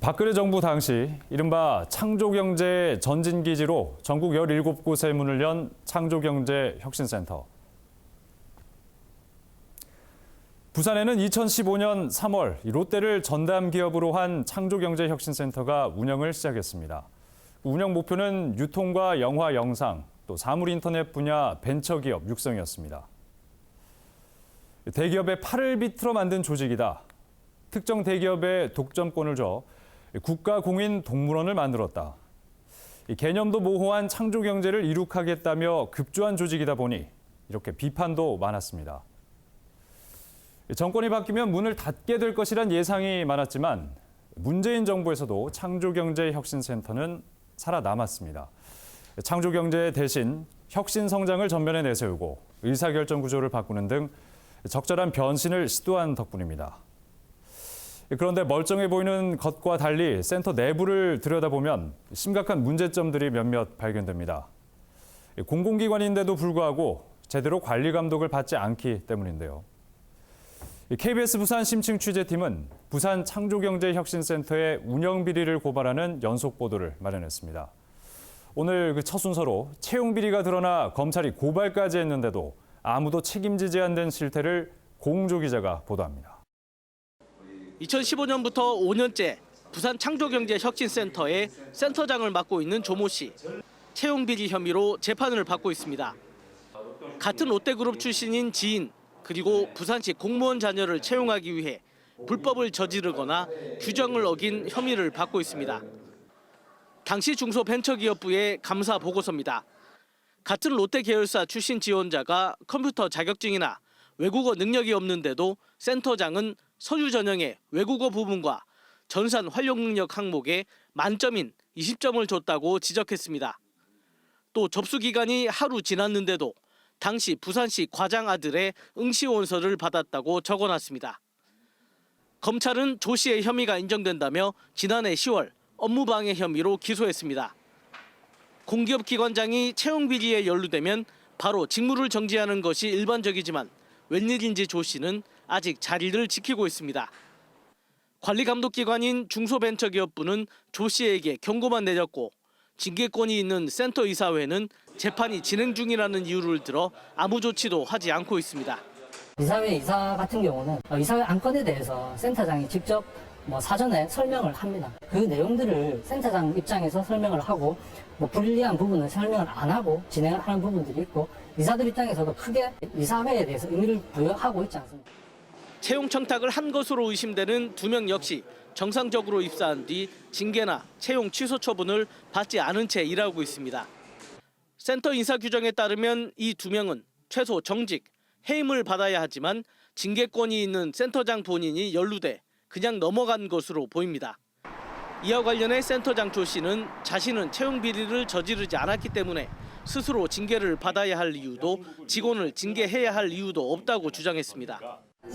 박근혜 정부 당시 이른바 창조경제 전진기지로 전국 17곳에 문을 연 창조경제혁신센터. 부산에는 2015년 3월 롯데를 전담 기업으로 한 창조경제혁신센터가 운영을 시작했습니다. 운영 목표는 유통과 영화, 영상, 또 사물 인터넷 분야 벤처기업 육성이었습니다. 대기업의 팔을 비틀어 만든 조직이다. 특정 대기업에 독점권을 줘 국가 공인 동물원을 만들었다. 이 개념도 모호한 창조 경제를 이룩하겠다며 급조한 조직이다 보니 이렇게 비판도 많았습니다. 정권이 바뀌면 문을 닫게 될 것이란 예상이 많았지만 문재인 정부에서도 창조경제혁신센터는 살아남았습니다. 창조경제 대신 혁신 성장을 전면에 내세우고 의사결정 구조를 바꾸는 등 적절한 변신을 시도한 덕분입니다. 그런데 멀쩡해 보이는 것과 달리 센터 내부를 들여다보면 심각한 문제점들이 몇몇 발견됩니다. 공공기관인데도 불구하고 제대로 관리 감독을 받지 않기 때문인데요. KBS 부산 심층 취재팀은 부산 창조경제혁신센터의 운영 비리를 고발하는 연속 보도를 마련했습니다. 오늘 그 첫 순서로 채용 비리가 드러나 검찰이 고발까지 했는데도 아무도 책임지지 않는 실태를 공조 기자가 보도합니다. 2015년부터 5년째 부산 창조경제혁신센터의 센터장을 맡고 있는 조모 씨. 채용 비리 혐의로 재판을 받고 있습니다. 같은 롯데그룹 출신인 지인 그리고 부산시 공무원 자녀를 채용하기 위해 불법을 저지르거나 규정을 어긴 혐의를 받고 있습니다. 당시 중소벤처기업부의 감사 보고서입니다. 같은 롯데 계열사 출신 지원자가 컴퓨터 자격증이나 외국어 능력이 없는데도 센터장은 서류 전형의 외국어 부분과 전산 활용 능력 항목에 만점인 20점을 줬다고 지적했습니다. 또 접수 기간이 하루 지났는데도 당시 부산시 과장 아들의 응시 원서를 받았다고 적어놨습니다. 검찰은 조 씨의 혐의가 인정된다며 지난해 10월 업무방해 혐의로 기소했습니다. 공기업 기관장이 채용 비리에 연루되면 바로 직무를 정지하는 것이 일반적이지만 웬일인지 조 씨는 아직 자리를 지키고 있습니다. 관리감독기관인 중소벤처기업부는 조 씨에게 경고만 내렸고 징계권이 있는 센터 이사회는 재판이 진행 중이라는 이유를 들어 아무 조치도 하지 않고 있습니다. 이사회 이사 같은 경우는 어, 이사회 안건에 대해서 센터장이 직접 뭐 사전에 설명을 합니다. 그 내용들을 센터장 입장에서 설명을 하고 뭐 불리한 부분은 설명을 안 하고 진행을 하는 부분들이 있고 이사들 입장에서도 크게 이사회에 대해서 의미를 부여하고 있지 않습니다. 채용 청탁을 한 것으로 의심되는 두 명 역시 정상적으로 입사한 뒤 징계나 채용 취소 처분을 받지 않은 채 일하고 있습니다. 센터 인사 규정에 따르면 이 두 명은 최소 정직, 해임을 받아야 하지만 징계권이 있는 센터장 본인이 연루돼 그냥 넘어간 것으로 보입니다. 이와 관련해 센터장 조 씨는 자신은 채용 비리를 저지르지 않았기 때문에 스스로 징계를 받아야 할 이유도 직원을 징계해야 할 이유도 없다고 주장했습니다.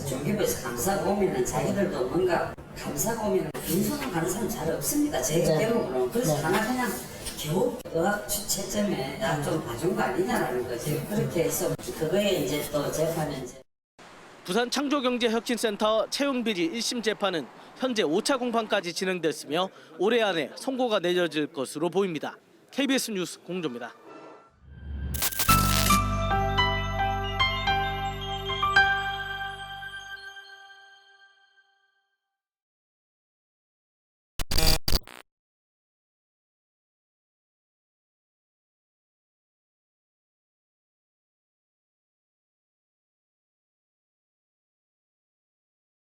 중기부에서 감사 고민은 자기들도 뭔가 감사 고민을 빈손으로 가는 사람 잘 없습니다. 제 네. 대부분은 그래서 네. 하나 그냥 겨우 의학 채점에 나좀 봐준 거 아니냐라는 거지. 그렇게 해서 그거에 이제 또 재판에 이제 부산 창조경제혁신센터 채용비리 1심 재판은 현재 5차 공판까지 진행됐으며 올해 안에 선고가 내려질 것으로 보입니다. KBS 뉴스 공조입니다.